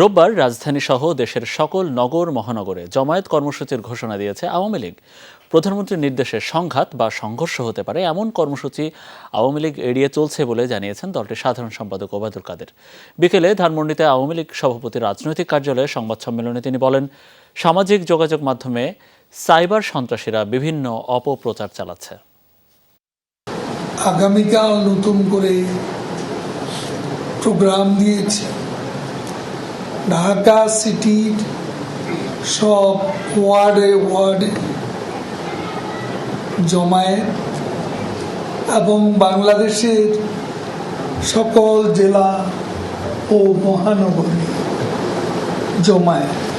রোববার রাজধানী সহ দেশের সকল নগর মহানগরে জমায়েত কর্মসূচির ঘোষণা দিয়েছে আওয়ামী লীগ। প্রধানমন্ত্রীর নির্দেশে সংঘাত বা সংঘর্ষ হতে পারে, এমন কর্মসূচি আওয়ামী লীগ এড়িয়ে চলছে বলে জানিয়েছেন দলটির সাধারণ সম্পাদক ওবায়দুল কাদের। বিকেলে ধানমন্ডিতে আওয়ামী লীগ সভাপতির রাজনৈতিক কার্যালয়ে সংবাদ সম্মেলনে তিনি বলেন, সামাজিক যোগাযোগ মাধ্যমে সাইবার সন্ত্রাসীরা বিভিন্ন অপপ্রচার চালাচ্ছে। আগামীকাল নতুন করে প্রোগ্রাম দিয়েছে। ঢাকা সিটির সব ওয়ার্ডে ওয়ার্ডে জমায়েত এবং বাংলাদেশের সকল জেলা ও মহানগরী জমায়েত।